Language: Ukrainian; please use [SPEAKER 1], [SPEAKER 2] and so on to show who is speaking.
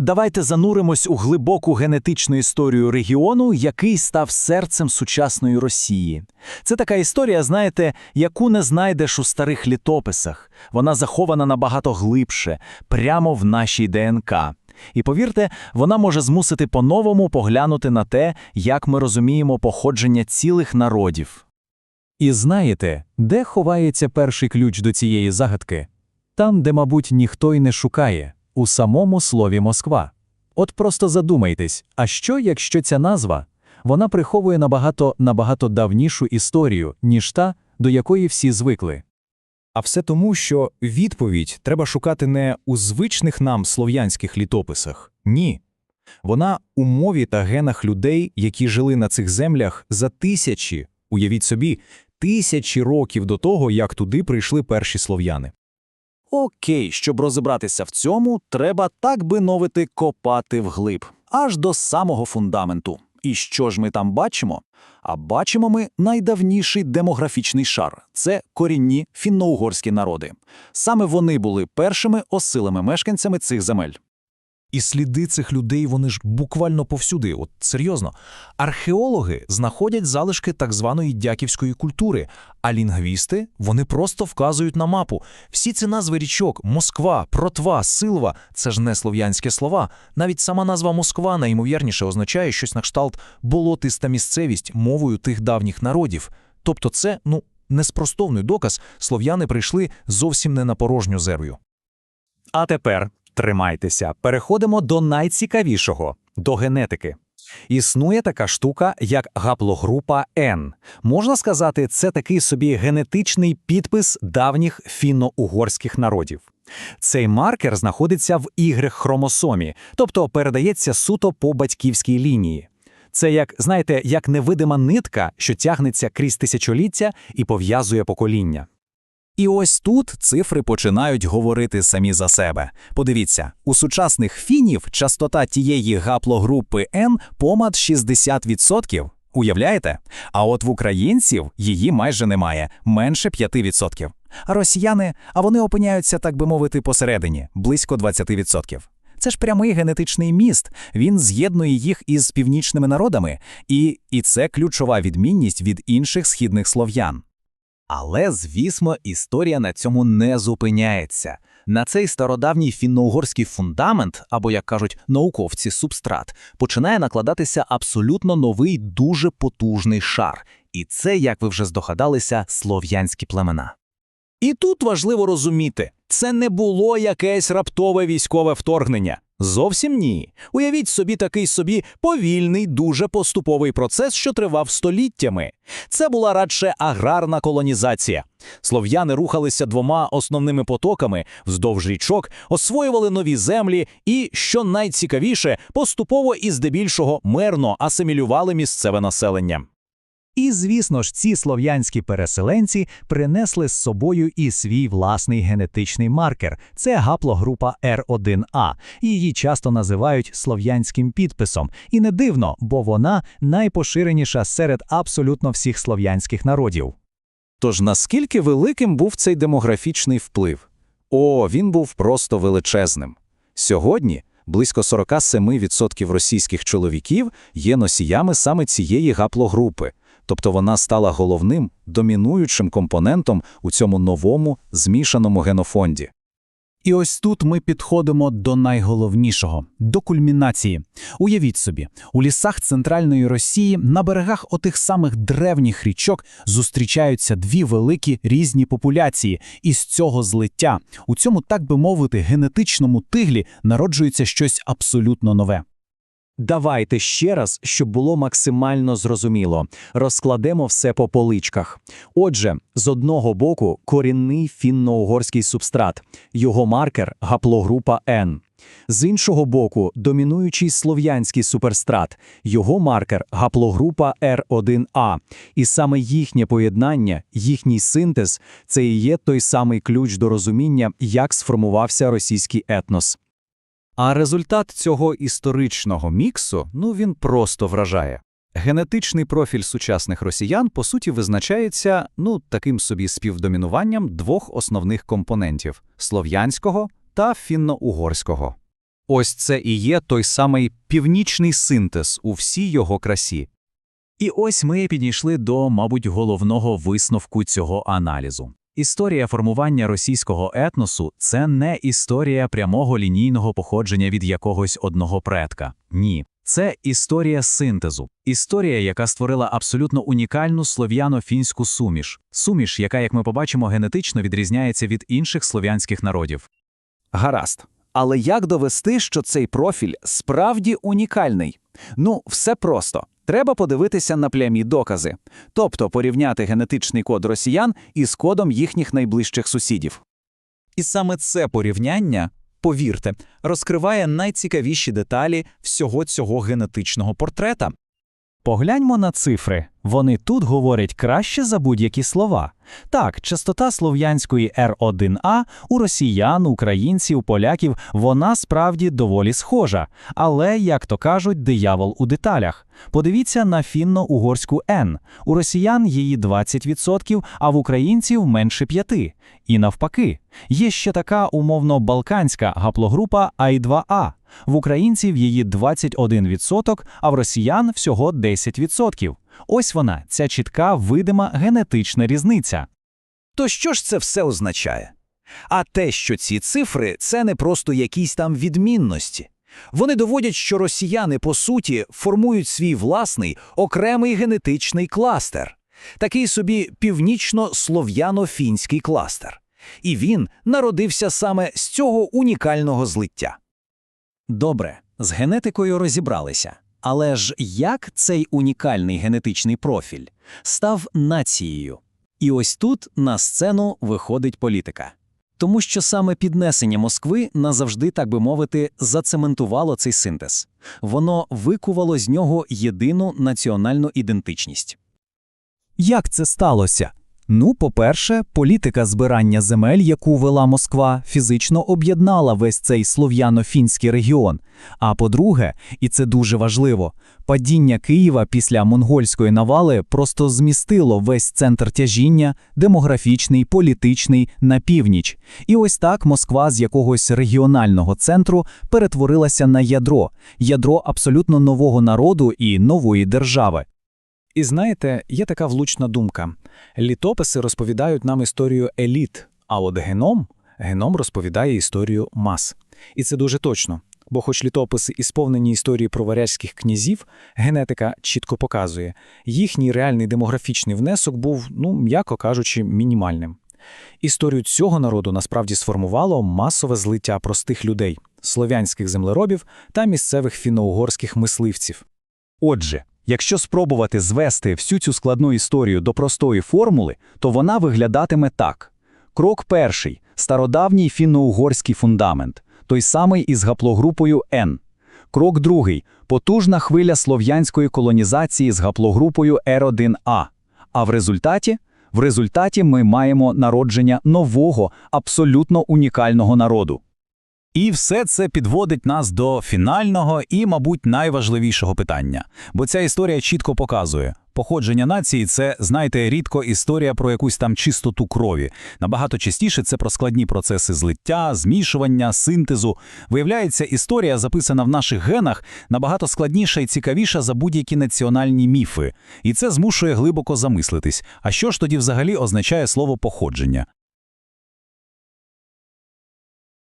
[SPEAKER 1] Давайте зануримось у глибоку генетичну історію регіону, який став серцем сучасної Росії. Це така історія, знаєте, яку не знайдеш у старих літописах. Вона захована набагато глибше, прямо в нашій ДНК. І повірте, вона може змусити по-новому поглянути на те, як ми розуміємо походження цілих народів.
[SPEAKER 2] І знаєте, де ховається перший ключ до цієї загадки? Там, де, мабуть, ніхто й не шукає, у самому слові Москва. От просто задумайтесь, а що, якщо ця назва? Вона приховує набагато набагато давнішу історію, ніж та, до якої всі звикли.
[SPEAKER 3] А все тому, що відповідь треба шукати не у звичних нам слов'янських літописах. Ні. Вона у мові та генах людей, які жили на цих землях за тисячі, уявіть собі, тисячі років до того, як туди прийшли перші слов'яни.
[SPEAKER 1] Окей, щоб розібратися в цьому, треба, так би новити копати вглиб, аж до самого фундаменту. І що ж ми там бачимо? А бачимо ми найдавніший демографічний шар – це корінні фінно-угорські народи. Саме вони були першими осилими мешканцями цих земель.
[SPEAKER 4] І сліди цих людей вони ж буквально повсюди. От серйозно. Археологи знаходять залишки так званої дяківської культури, а лінгвісти вони просто вказують на мапу. Всі ці назви річок Москва, Протва, Силва це ж не слов'янські слова. Навіть сама назва Москва найімовірніше означає щось на кшталт болотиста місцевість мовою тих давніх народів. Тобто, це ну неспростовний доказ, слов'яни прийшли зовсім не на порожню зерв'ю.
[SPEAKER 1] А тепер тримайтеся, переходимо до найцікавішого до генетики. Існує така штука, як гаплогрупа N. Можна сказати, це такий собі генетичний підпис давніх фінно-угорських народів. Цей маркер знаходиться в Y-хромосомі, тобто передається суто по батьківській лінії. Це як, знаєте, як невидима нитка, що тягнеться крізь тисячоліття і пов'язує покоління. І ось тут цифри починають говорити самі за себе. Подивіться, у сучасних фінів частота тієї гаплогрупи N помад 60%. Уявляєте? А от в українців її майже немає, менше 5%. А росіяни, а вони опиняються, так би мовити, посередині, близько 20%. Це ж прямий генетичний міст. Він з'єднує їх із північними народами, і, і це ключова відмінність від інших східних слов'ян. Але, звісно, історія на цьому не зупиняється. На цей стародавній фінно-угорський фундамент, або, як кажуть науковці, субстрат, починає накладатися абсолютно новий, дуже потужний шар. І це, як ви вже здогадалися, слов'янські племена. І тут важливо розуміти, це не було якесь раптове військове вторгнення. Зовсім ні. Уявіть собі такий собі повільний, дуже поступовий процес, що тривав століттями. Це була радше аграрна колонізація. Слов'яни рухалися двома основними потоками вздовж річок, освоювали нові землі і, що найцікавіше, поступово і здебільшого мерно асимілювали місцеве населення.
[SPEAKER 2] І, звісно ж, ці слов'янські переселенці принесли з собою і свій власний генетичний маркер це гаплогрупа R1A. Її часто називають слов'янським підписом. І не дивно, бо вона найпоширеніша серед абсолютно всіх слов'янських народів.
[SPEAKER 1] Тож наскільки великим був цей демографічний вплив? О, він був просто величезним. Сьогодні близько 47% російських чоловіків є носіями саме цієї гаплогрупи, тобто вона стала головним, домінуючим компонентом у цьому новому змішаному генофонді.
[SPEAKER 2] І ось тут ми підходимо до найголовнішого до кульмінації. Уявіть собі, у лісах центральної Росії на берегах отих самих древніх річок зустрічаються дві великі різні популяції, і з цього злиття, у цьому, так би мовити, генетичному тиглі народжується щось абсолютно нове.
[SPEAKER 1] Давайте ще раз, щоб було максимально зрозуміло. Розкладемо все по поличках. Отже, з одного боку корінний фінно-угорський субстрат, його маркер гаплогрупа N. З іншого боку, домінуючий слов'янський суперстрат, його маркер гаплогрупа R1A. І саме їхнє поєднання, їхній синтез це і є той самий ключ до розуміння, як сформувався російський етнос. А результат цього історичного міксу, ну він просто вражає. Генетичний профіль сучасних росіян, по суті, визначається ну таким собі співдомінуванням двох основних компонентів слов'янського та фінно-угорського.
[SPEAKER 2] Ось це і є той самий північний синтез у всій його красі. І ось ми підійшли до, мабуть, головного висновку цього аналізу. Історія формування російського етносу це не історія прямого лінійного походження від якогось одного предка. Ні. Це історія синтезу, історія, яка створила абсолютно унікальну слов'яно-фінську суміш, суміш, яка, як ми побачимо, генетично відрізняється від інших слов'янських народів.
[SPEAKER 1] Гаразд. Але як довести, що цей профіль справді унікальний? Ну, все просто. Треба подивитися на плямі докази, тобто порівняти генетичний код росіян із кодом їхніх найближчих сусідів.
[SPEAKER 5] І саме це порівняння, повірте, розкриває найцікавіші деталі всього цього генетичного портрета.
[SPEAKER 2] Погляньмо на цифри. Вони тут говорять краще за будь-які слова. Так, частота слов'янської R1A у росіян, українців, поляків вона справді доволі схожа. Але, як то кажуть, диявол у деталях. Подивіться на фінно-угорську N. У росіян її 20%, а в українців менше 5%. І навпаки, є ще така умовно балканська гаплогрупа I2A. В українців її 21%, а в росіян всього 10%. Ось вона, ця чітка видима генетична різниця.
[SPEAKER 1] То що ж це все означає? А те, що ці цифри це не просто якісь там відмінності. Вони доводять, що росіяни, по суті, формують свій власний окремий генетичний кластер, такий собі північно-слов'яно-фінський кластер. І він народився саме з цього унікального злиття.
[SPEAKER 5] Добре, з генетикою розібралися. Але ж як цей унікальний генетичний профіль став нацією? І ось тут на сцену виходить політика. Тому що саме піднесення Москви назавжди, так би мовити, зацементувало цей синтез. Воно викувало з нього єдину національну ідентичність.
[SPEAKER 2] Як це сталося? Ну, по-перше, політика збирання земель, яку вела Москва, фізично об'єднала весь цей слов'яно-фінський регіон. А по-друге, і це дуже важливо, падіння Києва після монгольської навали просто змістило весь центр тяжіння, демографічний, політичний, на північ. І ось так Москва з якогось регіонального центру перетворилася на ядро, ядро абсолютно нового народу і нової держави.
[SPEAKER 3] І знаєте, є така влучна думка. Літописи розповідають нам історію еліт, а от геном, геном розповідає історію мас. І це дуже точно. Бо хоч літописи і сповнені історії про варязьких князів, генетика чітко показує, їхній реальний демографічний внесок був, ну, м'яко кажучи, мінімальним. Історію цього народу насправді сформувало масове злиття простих людей, слов'янських землеробів та місцевих фіно-угорських мисливців.
[SPEAKER 2] Отже, якщо спробувати звести всю цю складну історію до простої формули, то вона виглядатиме так. Крок перший – стародавній фінно-угорський фундамент, той самий із гаплогрупою N. Крок другий – потужна хвиля слов'янської колонізації з гаплогрупою R1A. А в результаті? В результаті ми маємо народження нового, абсолютно унікального народу.
[SPEAKER 4] І все це підводить нас до фінального і, мабуть, найважливішого питання. Бо ця історія чітко показує, походження нації це, знаєте, рідко історія про якусь там чистоту крові. Набагато частіше це про складні процеси злиття, змішування, синтезу. Виявляється, історія, записана в наших генах, набагато складніша і цікавіша за будь-які національні міфи. І це змушує глибоко замислитись. А що ж тоді взагалі означає слово походження?